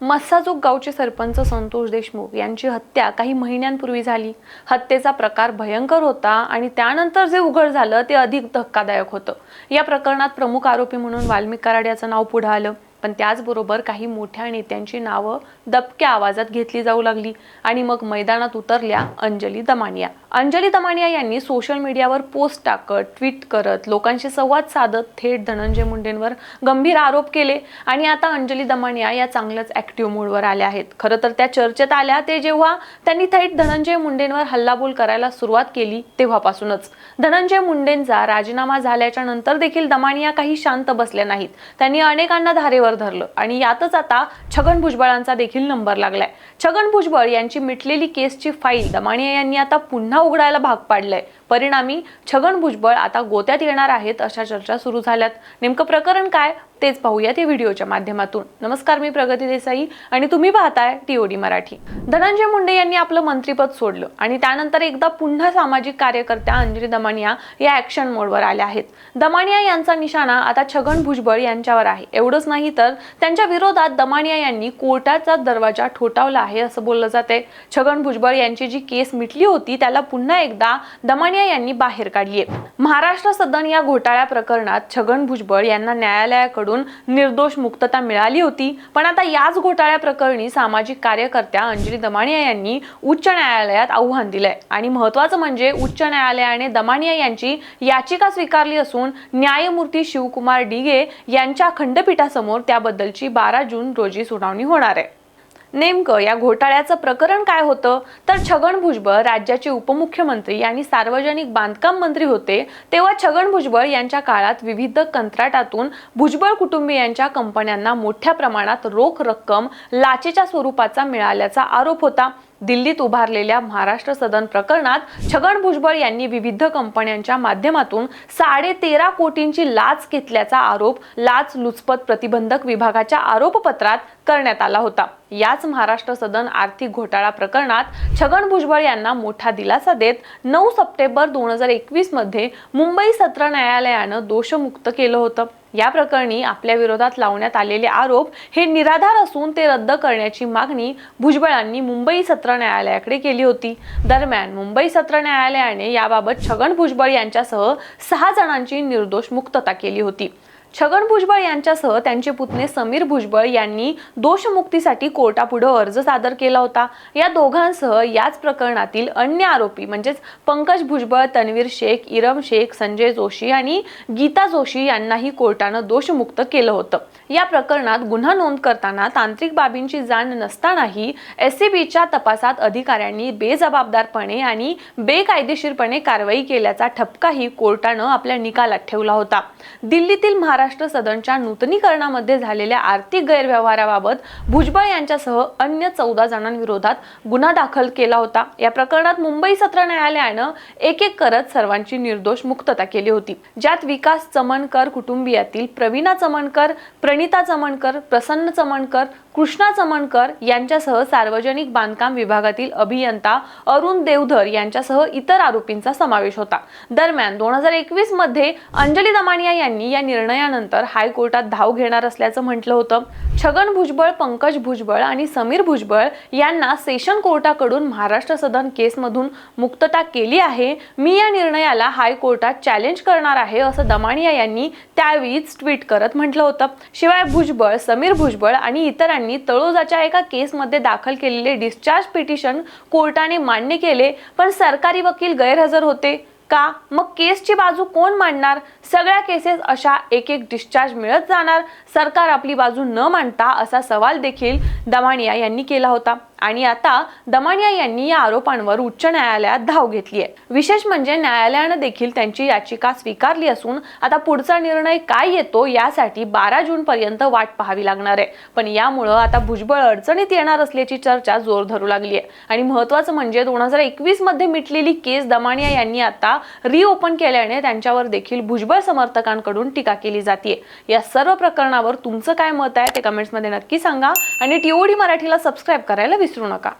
मस्साजोग गावचे सरपंच संतोष देशमुख यांची हत्या काही महिन्यांपूर्वी झाली. हत्येचा प्रकार भयंकर होता आणि त्यानंतर जे उघड झालं ते अधिक धक्कादायक होतं. या प्रकरणात प्रमुख आरोपी म्हणून वाल्मिक कराड याचं नाव पुढे आलं. पण त्याचबरोबर काही मोठ्या नेत्यांची नावं दबक्या आवाजात घेतली जाऊ लागली. आणि मग मैदानात उतरल्या अंजली दमानिया. अंजली दमानिया यांनी सोशल मीडियावर पोस्ट टाकत ट्विट करत लोकांशी संवाद साधत थेट धनंजय मुंडेंवर गंभीर आरोप केले. आणि आता अंजली दमानिया या चांगल्याच ऍक्टिव्ह मोडवर आल्या आहेत. खरं तर त्या चर्चेत आल्या ते जेव्हा त्यांनी थेट धनंजय मुंडेंवर हल्लाबोल करायला सुरुवात केली तेव्हापासूनच. धनंजय मुंडेंचा राजीनामा झाल्याच्यानंतर देखील दमानिया काही शांत बसल्या नाहीत. त्यांनी अनेकांना धारेवर धरलं. आणि यातच आता छगन भुजबळांचा देखील नंबर लागलाय. छगन भुजबळ यांची मिटलेली केसची फाईल दमानिया यांनी आता पुन्हा उघडायला भाग पाडलंय. परिणामी छगन भुजबळ आता गोत्यात येणार आहेत अशा चर्चा सुरू झाल्यात. नेमकं प्रकरण काय तेच पाहूयात या व्हिडिओच्या माध्यमातून. नमस्कार मी प्रगती देसाई आणि तुम्ही पाहताय टीओडी मराठी. धनंजय मुंडे यांनी आपलं मंत्रीपद सोडलं आणि त्यानंतर एकदा पुन्हा सामाजिक कार्यकर्त्या अंजली दमानिया या ऍक्शन मोडवर आल्या आहेत. दमानिया यांचा निशाणा आता छगन भुजबळ यांच्यावर आहे. एवढंच नाही तर त्यांच्या विरोधात दमानिया यांनी कोर्टाचा दरवाजा ठोठावला आहे असं बोललं जाते छगन भुजबळ यांची जी केस मिटली होती त्याला पुन्हा एकदा दमानिया यांनी बाहेर काढली आहे महाराष्ट्र सदन या घोटाळ्या प्रकरणात छगन भुजबळ यांना न्यायालयाकडून निर्दोष मुक्तता मिळाली होती. पण आता याच घोटाळ्या प्रकरणी सामाजिक कार्यकर्त्या अंजली दमानिया यांनी उच्च न्यायालयात आव्हान दिलंय. आणि महत्वाचं म्हणजे उच्च न्यायालयाने दमानिया यांची याचिका स्वीकारली असून न्यायमूर्ती शिवकुमार डिगे यांच्या खंडपीठासमोर त्याबद्दलची बारा जून रोजी सुनावणी होणार आहे. नेमकं या घोटाळ्याचं प्रकरण काय होतं? तर छगन भुजबळ राज्याचे उपमुख्यमंत्री आणि सार्वजनिक बांधकाम मंत्री होते तेव्हा छगन भुजबळ यांच्या काळात विविध कंत्राटातून भुजबळ कुटुंबियांच्या कंपन्यांना मोठ्या प्रमाणात रोख रक्कम लाचेच्या स्वरूपाचा मिळाल्याचा आरोप होता. दिल्लीत उभारलेल्या महाराष्ट्र सदन प्रकरणात छगन भुजबळ यांनी विविध कंपन्यांच्या माध्यमातून साडे तेरा कोटींची लाच घेतल्याचा आरोप लाच लुचपत प्रतिबंधक विभागाच्या आरोपपत्रात करण्यात आला होता. याच महाराष्ट्र सदन आर्थिक घोटाळा प्रकरणात छगन भुजबळ यांना मोठा दिलासा देत नऊ सप्टेंबर दोन हजार एकवीसमध्ये मुंबई सत्र न्यायालयानं दोषमुक्त केलं होतं. या प्रकरणी आपल्या विरोधात लावण्यात आलेले आरोप हे निराधार असून ते रद्द करण्याची मागणी भुजबळांनी मुंबई सत्र न्यायालयाकडे केली होती. दरम्यान मुंबई सत्र न्यायालयाने याबाबत छगन भुजबळ यांच्यासह सहा जणांची निर्दोष मुक्तता केली होती. छगन भुजबळ यांच्यासह त्यांचे पुतणे समीर भुजबळ यांनी दोषमुक्तीसाठी कोर्टापुढे अर्ज सादर केला होता. या दोघांसह याच प्रकरणातील अन्य आरोपी म्हणजेच पंकज भुजबळ तन्वीर शेख इरम शेख संजय जोशी आणि गीता जोशी यांनाही कोर्टानं दोषमुक्त केलं होतं. या प्रकरणात गुन्हा नोंद करताना तांत्रिक बाबींची जाण नसतानाही एससीबीच्या तपासात अधिकाऱ्यांनी बेजबाबदारपणे आणि बेकायदेशीरपणे कारवाई केल्याचा ठपकाही कोर्टानं आपल्या निकालात ठेवला होता. दिल्लीतील महाराष्ट्र सदनच्या नूतनीकरणामध्ये झालेल्या आर्थिक गैरव्यवहाराबाबत भुजबळ यांच्यासह अन्य चौदा जणांविरोधात गुन्हा दाखल केला होता. या प्रकरणात मुंबई सत्र न्यायालयानं एक एक करत सर्वांची निर्दोष मुक्तता केली होती. ज्यात विकास चमनकर कुटुंबियातील प्रवीणा चमनकर प्रणिता चमनकर प्रसन्न चमनकर कृष्णा चमनकर यांच्यासह सार्वजनिक बांधकाम विभागातील अभियंता अरुण देवधर यांच्यासह इतर आरोपींचा समावेश होता. दरम्यान दोन हजार एकवीसमध्ये अंजली दमानिया यांनी या निर्णयानं निर्णयानंतर हायकोर्टात धाव घेणार असल्याचं म्हटलं होतं. छगन भुजबळ पंकज भुजबळ आणि समीर भुजबळ यांना सेशन कोर्टाकडून महाराष्ट्र सदन केसमधून मुक्तता केली आहे. मी या निर्णयाला हायकोर्टात चॅलेंज करणार आहे असं दमानिया यांनी त्यावेळीच ट्विट करत म्हटलं होतं. शिवाय भुजबळ समीर भुजबळ आणि इतरांनी तळोजाच्या एका केसमध्ये दाखल केलेले डिस्चार्ज पिटिशन कोर्टाने मान्य केले पण सरकारी वकील गैरहजर होते. का? मग केसची बाजू कोण मांडणार? सगळ्या केसेस अशा एक एक डिस्चार्ज मिळत जाणार. सरकार आपली बाजू न मांडता असा सवाल देखील दमानिया यांनी केला होता. आणि आता दमानिया यांनी या आरोपांवर उच्च न्यायालयात धाव घेतली आहे. विशेष म्हणजे न्यायालयानं देखील त्यांची याचिका स्वीकारली असून आता पुढचा निर्णय काय येतो यासाठी बारा जून पर्यंत वाट पाहावी लागणार आहे. पण यामुळं आता भुजबळ अडचणीत येणार असल्याची चर्चा जोर धरू लागली आहे. आणि महत्वाचं म्हणजे दोन हजार एकवीसमध्ये मिटलेली केस दमानिया यांनी आता रिओपन केल्याने त्यांच्यावर देखील भुजबळ समर्थकांकडून टीका केली जाते या सर्व प्रकरणावर तुमचं काय मत आहे ते कमेंट्समध्ये नक्की सांगा. आणि टीओडी मराठीला सबस्क्राईब करायला विसरू नका.